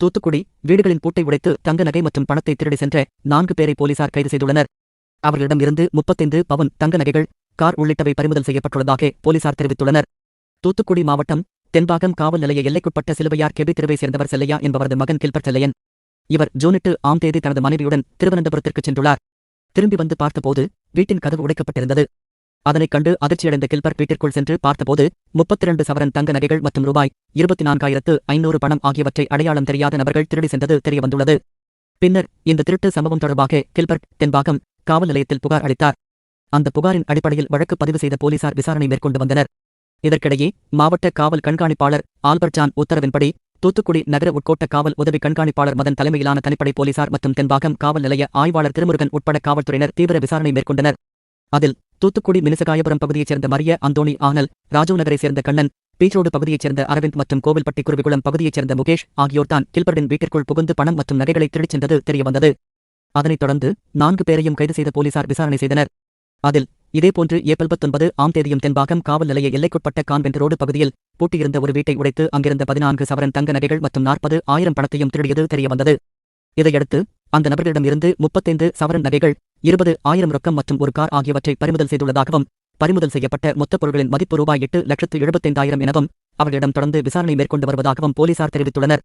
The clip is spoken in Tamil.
தூத்துக்குடி வீடுகளின் பூட்டை உடைத்து தங்க நகை மற்றும் பணத்தை திருடி சென்ற நான்கு பேரை போலீசார் கைது செய்துள்ளனர். அவர்களிடம் இருந்து முப்பத்தைந்து பவுன் தங்க நகைகள் கார் உள்ளிட்டவை பறிமுதல் செய்யப்பட்டுள்ளதாக போலீசார் தெரிவித்துள்ளனர். தூத்துக்குடி மாவட்டம் தென்பாகம் காவல் நிலைய எல்லைக்குட்பட்ட சிலுவையார் கெபி திருவை சேர்ந்தவர் செல்லையா என்பவரது மகன் கில்பர் செல்லையன். இவர் ஜூன் எட்டு ஆம் தேதி தனது மனைவியுடன் திருவனந்தபுரத்திற்கு சென்றுள்ளார். திரும்பி வந்து பார்த்தபோது வீட்டின் கதவு உடைக்கப்பட்டிருந்தது. அதனைக் கண்டு அதிர்ச்சியடைந்த கில்பர் வீட்டிற்குள் சென்று பார்த்தபோது முப்பத்திரண்டு சவரன் தங்க நகைகள் மற்றும் ரூபாய் இருபத்தி நான்காயிரத்து ஐநூறு பணம் ஆகியவற்றை அடையாளம் தெரியாத நபர்கள் திருடி சென்றது தெரியவந்துள்ளது. பின்னர் இந்த திருட்டு சம்பவம் தொடர்பாக கில்பர்ட் தென்பாகம் காவல் நிலையத்தில் புகார் அளித்தார். அந்த புகாரின் அடிப்படையில் வழக்கு பதிவு செய்த போலீசார் விசாரணை மேற்கொண்டு வந்தனர். இதற்கிடையே மாவட்ட காவல் கண்காணிப்பாளர் ஆல்பர்ட் ஜான் உத்தரவின்படி தூத்துக்குடி நகர உட்கோட்ட காவல் உதவி கண்காணிப்பாளர் மதன் தலைமையிலான தனிப்படை போலீசார் மற்றும் தென்பாகம் காவல் நிலைய ஆய்வாளர் திருமுருகன் உட்பட காவல்துறையினர் தீவிர விசாரணை மேற்கொண்டனர். அதில் தூத்துக்குடி மினிசகாயபுரம் பகுதியைச் சேர்ந்த மரிய அந்தோணி ஆனல் ராஜீவ் நகரைச் சேர்ந்த கண்ணன் பீச்ரோடு பகுதியைச் சேர்ந்த அரவிந்த் மற்றும் கோவில்பட்டி குருவிகுளம் பகுதியைச் சேர்ந்த முகேஷ் ஆகியோர்தான் கில்பர்டின் வீட்டிற்குள் புகுந்து பணம் மற்றும் நகைகளை திருடிச் சென்றது தெரியவந்தது. அதனைத் தொடர்ந்து நான்கு பேரையும் கைது செய்த போலீசார் விசாரணை செய்தனர். அதில் இதேபோன்று ஏப்ரல் பத்தொன்பது ஆம் தேதியும் தென்பாகம் காவல் நிலைய எல்லைக்குட்பட்ட கான்வென்ட் ரோடு பகுதியில் பூட்டியிருந்த ஒரு வீட்டை உடைத்து அங்கிருந்த பதினான்கு சவரன் தங்க நகைகள் மற்றும் நாற்பது ஆயிரம் பணத்தையும் திருடியது தெரியவந்தது. இதையடுத்து அந்த நபர்களிடமிருந்து முப்பத்தைந்து சவரன் நகைகள் இருபது ஆயிரம் ரொக்கம் மற்றும் ஒரு கார் ஆகியவற்றை பறிமுதல் செய்துள்ளதாகவும் பறிமுதல் செய்யப்பட்ட மொத்தப் பொருட்களின் மதிப்பு ரூபாய் எட்டு லட்சத்து எழுபத்தைந்தாயிரம் எனவும் அவர்களிடம் தொடர்ந்து விசாரணை மேற்கொண்டு வருவதாகவும் போலீசார் தெரிவித்துள்ளனர்.